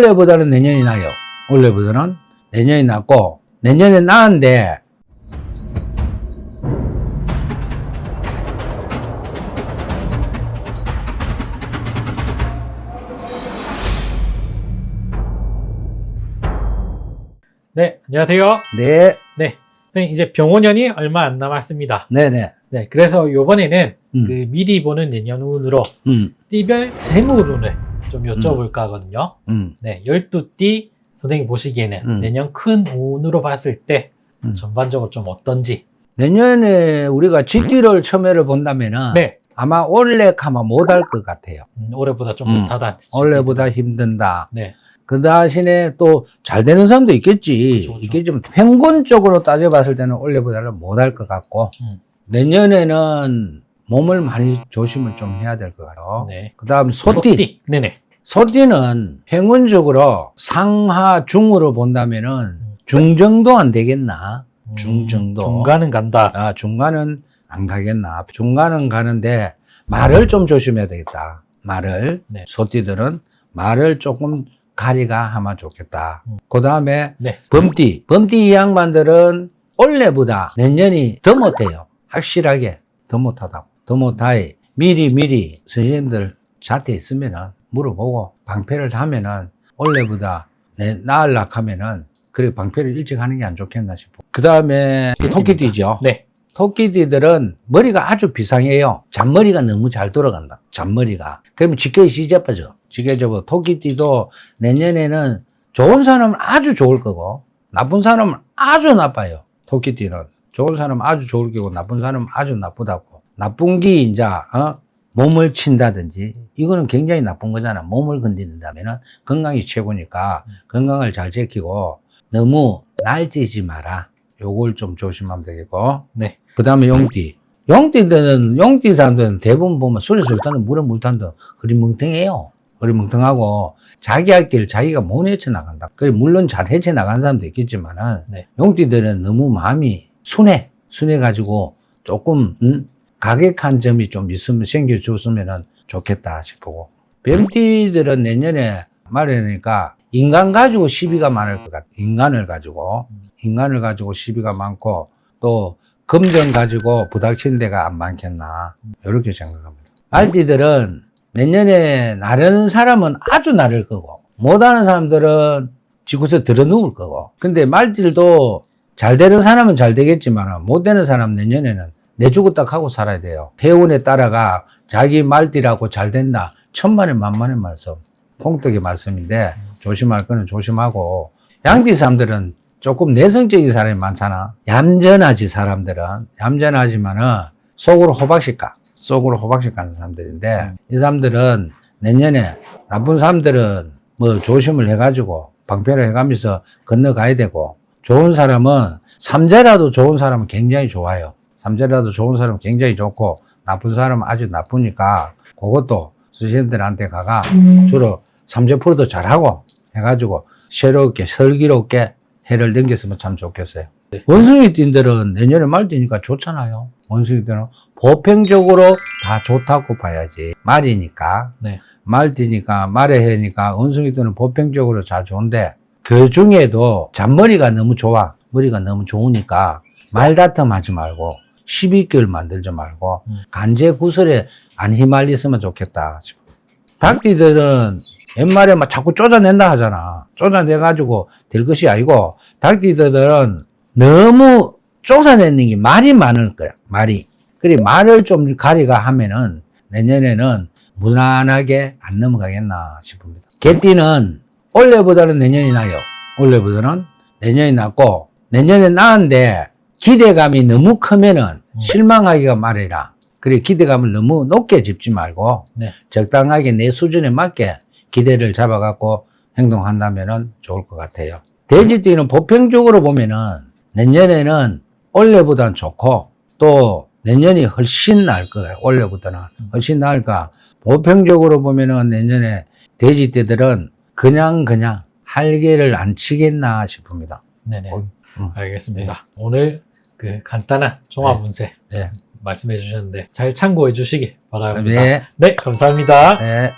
올해보다는 내년이 나요. 올해보다는 내년이 낫고 내년에 나은데 네, 안녕하세요. 네, 네, 선생님 이제 병원년이 얼마 안 남았습니다. 네네. 네, 그래서 이번에는 음. 그 미리 보는 내년 운으로 음, 띠별 재물운을 좀 여쭤볼까 하거든요. 음, 네, 12띠 선생님 보시기에는 음. 내년 큰 운으로 봤을 때 음. 전반적으로 좀 어떤지. 내년에 우리가 GT를 처음에를 본다면은 네, 아마 올해 가면 못할 것 같아요. 음, 올해보다 좀 음. 못하다. 올해보다 힘든다. 네, 그 대신에 또 잘 되는 사람도 있겠지. 그렇죠. 있겠지만 평균적으로 따져봤을 때는 올해보다는 못할 것 같고 음. 내년에는 몸을 많이 조심을 좀 해야 될 것 같아요. 네. 그 다음 소띠. 소띠. 네네. 소띠는 평균적으로 상하 중으로 본다면은 중 정도 안 되겠나? 음, 중 정도. 중간은 간다. 아, 중간은 안 가겠나? 중간은 가는데 말을 좀 조심해야 되겠다. 말을. 네. 소띠들은 말을 조금 가리가 하면 좋겠다. 음. 그 다음에 네. 범띠. 범띠 이 양반들은 올해보다 내년이 더 못해요. 확실하게 더 못하다고. 더 못하이. 미리 미리 선생님들 자태 있으면은 물어보고 방패를 하면은 올해보다 내 나을락 하면은 그래 방패를 일찍 하는 게 안 좋겠나 싶어. 그 다음에 토끼띠죠. 네. 토끼띠들은 머리가 아주 비상해요. 잔머리가 너무 잘 돌아간다. 잔머리가. 그러면 시잡아져. 직계 접어. 토끼띠도 내년에는 좋은 사람은 아주 좋을 거고, 나쁜 사람은 아주 나빠요. 토끼띠는. 좋은 사람은 아주 좋을 거고, 나쁜 사람은 아주 나쁘다고. 나쁜 게 이제, 어? 몸을 친다든지, 이거는 굉장히 나쁜 거잖아. 몸을 건드린다면은 건강이 최고니까 건강을 잘 지키고, 너무 날뛰지 마라. 요걸 좀 조심하면 되겠고. 네. 그 다음에 용띠. 용띠들은, 용띠 사람들은 대부분 보면 술에 술 탄다, 물에 물 탄다. 흐리멍텅해요. 흐리멍텅하고, 자기 할 길 자기가 못 헤쳐 나간다. 그래, 물론 잘 헤쳐 나간 사람도 있겠지만은, 네. 용띠들은 너무 마음이 순해. 순해 가지고, 조금, 음, 가격한 점이 좀 있으면, 생겨줬으면 좋겠다 싶고. 뱀띠들은 내년에 말하니까, 인간 가지고 시비가 많을 것 같아. 인간을 가지고. 인간을 가지고 시비가 많고, 또, 금전 가지고 부닥친 데가 안 많겠나. 이렇게 생각합니다. 알띠들은 내년에 나르는 사람은 아주 나를 거고, 못하는 사람들은 지구서 들어 누울 거고. 근데 말띠들도 잘 되는 사람은 잘 되겠지만, 못 되는 사람 내년에는 내주고 딱 하고 살아야 돼요. 회원에 따라가 자기 말띠라고 잘 된다. 천만의 만만의 말씀. 콩떡의 말씀인데, 조심할 거는 조심하고, 양띠 사람들은 조금 내성적인 사람이 많잖아. 얌전하지, 사람들은. 얌전하지만은 속으로 호박씩 가. 속으로 호박씩 가는 사람들인데, 이 사람들은 내년에 나쁜 사람들은 뭐 조심을 해가지고 방패를 해가면서 건너가야 되고, 좋은 사람은 삼재라도 좋은 사람은 굉장히 좋아요. 삼재라도 좋은 사람은 굉장히 좋고, 나쁜 사람은 아주 나쁘니까, 그것도 스승들한테 가가 주로 삼재 프로도 잘하고 해가지고 새롭게 슬기롭게 해를 넘겼으면 참 좋겠어요. 원숭이 띠들은 내년에 말 뛰니까 좋잖아요. 원숭이 띠는 보편적으로 다 좋다고 봐야지. 말이니까. 네. 말 뛰니까 말에 해니까 원숭이 띠는 보편적으로 잘 좋은데 그 중에도 잔머리가 너무 좋아. 머리가 너무 좋으니까 말다툼 하지 말고 시비결 만들지 말고 음. 간제 구설에 안 휘말렸으면 좋겠다 싶어. 닭띠들은 옛말에 막 자꾸 쫓아낸다 하잖아. 쫓아내가지고 될 것이 아니고, 닭띠들은 너무 쫓아내는 게 말이 많을 거야, 말이. 그래, 말을 좀 가리가 하면은 내년에는 무난하게 안 넘어가겠나 싶습니다. 개띠는 올해보다는 내년이 나요. 올해보다는 내년이 낫고, 내년에 나은데 기대감이 너무 크면은 음. 실망하기가 말이라. 그래, 기대감을 너무 높게 집지 말고, 네. 적당하게 내 수준에 맞게 기대를 잡아갖고 행동한다면 좋을 것 같아요. 돼지띠는 보편적으로 보면은 내년에는 올해보다는 좋고 또 내년이 훨씬 나을 거예요. 올해보다는 훨씬 나을까. 보편적으로 보면은 내년에 돼지띠들은 그냥 그냥 할개를 안 치겠나 싶습니다. 네네. 어, 음. 알겠습니다. 오늘 그 간단한 종합 운세 네. 말씀해 주셨는데 잘 참고해 주시기 바랍니다. 네. 네, 감사합니다. 네.